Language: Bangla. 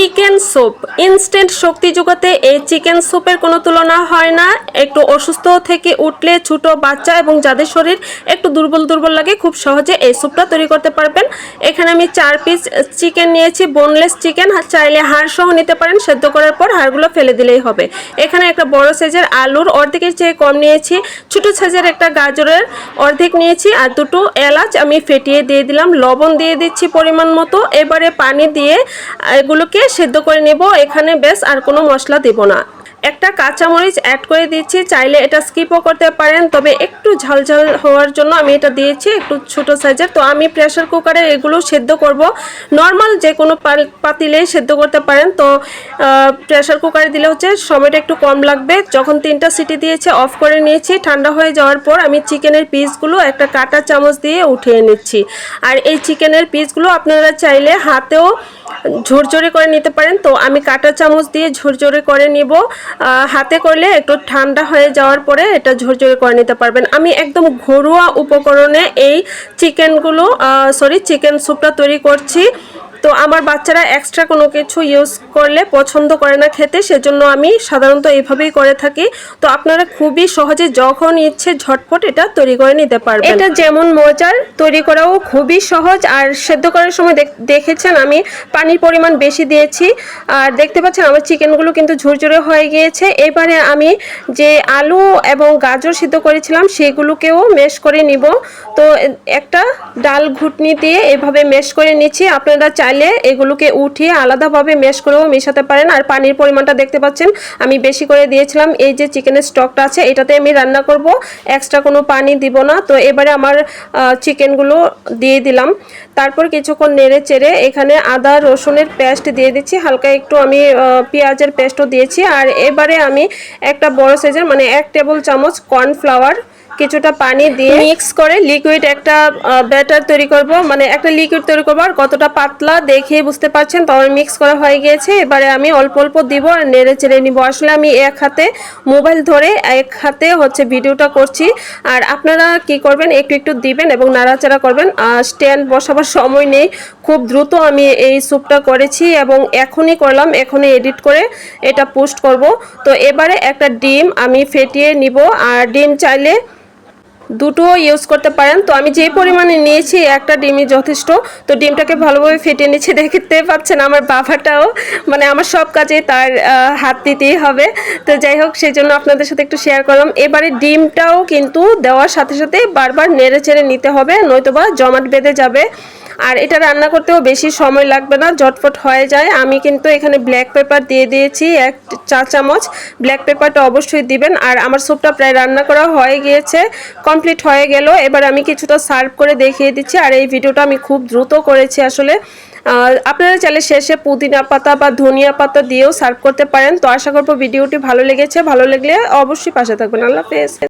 Chicken soup. ইনস্ট্যান্ট শক্তি যোগাতে এই চিকেন স্যুপের কোনো তুলনা হয় না। একটু অসুস্থ থেকে উঠলে ছোট বাচ্চা এবং যাদের শরীর একটু দুর্বল দুর্বল লাগে, খুব সহজে এই স্যুপটা তৈরি করতে পারবেন। এখানে আমি চার পিস চিকেন নিয়েছি বোনলেস চিকেন। চাইলে হাড় সহ নিতে পারেন, সেদ্ধ করার পর হাড়গুলো ফেলে দিলেই হবে। এখানে একটা বড় সাইজের আলুর অর্ধেকের চেয়ে কম নিয়েছি, ছোট সাইজের একটা গাজরের অর্ধেক নিয়েছি আর দুটো এলাচ আমি ফেটিয়ে দিয়ে দিলাম। লবণ দিয়ে দিচ্ছি পরিমাণ মতো। এবারে পানি দিয়ে এগুলোকে সেদ্ধ করে নেব, এখানে বেশ আর কোনো মশলা দেব না। একটা কাঁচামরিচ অ্যাড করে দিচ্ছি, চাইলে এটা স্কিপও করতে পারেন, তবে একটু ঝালঝাল হওয়ার জন্য আমি এটা দিয়েছি একটু ছোট সাইজের তো আমি প্রেশার কুকারে এগুলো সেদ্ধ করব। নর্মাল যে কোনো পাতিলেই সেদ্ধ করতে পারেন। তো প্রেশার কুকারে দিলে হচ্ছে সময়টা একটু কম লাগবে। যখন তিনটা সিটি দিয়েছে অফ করে নিয়েছি। ঠান্ডা হয়ে যাওয়ার পর আমি চিকেনের পিসগুলো একটা কাটা চামচ দিয়ে উঠিয়ে নিচ্ছি। আর এই চিকেনের পিসগুলো আপনারা চাইলে হাতেও ঝরঝরে করে নিতে পারেন। তো আমি কাটা চামচ দিয়ে ঝরঝরে করে নিব। হাতে করলে একটু ঠান্ডা হয়ে যাওয়ার পরে এটা ঝরঝরে করে নিতে পারবেন। আমি একদম ঘরোয়া উপকরণে এই চিকেনগুলো সরি চিকেন স্যুপটা তৈরি করছি। তো আমার বাচ্চারা এক্সট্রা কোনো কিছু ইউজ করলে পছন্দ করে না খেতে, সেজন্য আমি সাধারণত এইভাবেই করে থাকি। তো আপনারা খুবই সহজে যখন ইচ্ছে ঝটপট এটা তৈরি করে নিতে পারবেন। এটা যেমন মজার, তৈরি করাও খুবই সহজ। আর সেদ্ধ করার সময় দেখ- দেখেছেন আমি পানির পরিমাণ বেশি দিয়েছি। আর দেখতে পাচ্ছেন আমার চিকেনগুলো কিন্তু ঝুরঝুরে হয়ে গিয়েছে। এবারে আমি যে আলু এবং গাজর সিদ্ধ করেছিলাম, সেগুলোকেও মেশ করে নিব। তো একটা ডাল ঘুটনি দিয়ে এভাবে মেশ করে নিচ্ছি। আপনারা চাইলে এগুলোকে উঠিয়ে আলাদাভাবে মেশ করেও মেশাতে পারেন। আর পানির পরিমাণটা দেখতে পাচ্ছেন, আমি বেশি করে দিয়েছিলাম। এই যে চিকেনের স্টকটা আছে, এটাতে আমি রান্না করব। এক্সট্রা কোনো পানি দিব না। তো এবারে আমার চিকেনগুলো দিয়ে দিলাম। তারপর কিছুক্ষণ নেড়ে চেড়ে এখানে আদা, রসুনের পেস্ট দিয়ে দিচ্ছি। হালকা একটু আমি পেঁয়াজের পেস্টও দিয়েছি। আর এবারে আমি একটা বড় সাইজের মানে এক টেবিল চামচ কর্নফ্লাওয়ার কিছুটা পানি দিয়ে মিক্স করে লিকুইড একটা ব্যাটার তৈরি করব। মানে একটা লিকুইড তৈরি করব। আর কতটা পাতলা দেখে বুঝতে পারছেন তবে মিক্স করা হয়ে গিয়েছে এবারে আমি অল্প অল্প দিব আর নেড়ে চেড়ে নিব। আসলে আমি এক হাতে মোবাইল ধরে এক হাতে হচ্ছে ভিডিওটা করছি। আর আপনারা কি করবেন, একটু একটু দিবেন এবং নাড়াচাড়া করবেন। আর স্ট্যান্ড বসাবার সময় নেই। খুব দ্রুত আমি এই স্যুপটা করেছি এবং এখনই করলাম। এখনই এডিট করে এটা পোস্ট করব। তো এবারে একটা ডিম আমি ফেটিয়ে নিব। আর ডিম চাইলে দুটো ইউজ করতে পারেন। তো আমি যে পরিমাণে নিয়েছি, একটা ডিমই যথেষ্ট। তো ডিমটাকে ভালোভাবে ফেটে নিচ্ছে, দেখতে পাচ্ছেন আমার বাবাটাও। মানে আমার সব কাজে তার হাত দিতেই হবে। তো যাই হোক, সেই জন্য আপনাদের সাথে একটু শেয়ার করলাম। এবারে ডিমটাও কিন্তু দেওয়ার সাথে সাথে বারবার নেড়ে চেড়ে নিতে হবে, নয়তোবা জমাট বেঁধে যাবে। আর এটা রান্না করতেও বেশি সময় লাগবে না ঝটফট হয়ে যায়। আমি কিন্তু এখানে ব্ল্যাক পেপার দিয়ে দিয়েছি, এক চা চামচ ব্ল্যাক পেপারটা অবশ্যই দিবেন। আর আমার স্যুপটা প্রায় রান্না করা হয়ে গিয়েছে। কমপ্লিট হয়ে গেল। এবার আমি কিছুটা সার্ভ করে দেখিয়ে দিচ্ছি। আর এই ভিডিওটা আমি খুব দ্রুত করেছি আসলে। আপনারা চাইলে শেষে পুদিনা পাতা বা ধনিয়া পাতা দিয়েও সার্ভ করতে পারেন। তো আশা করব ভিডিওটি ভালো লেগেছে। ভালো লাগলে অবশ্যই পাশে থাকবেন। আল্লাহ হাফেজ।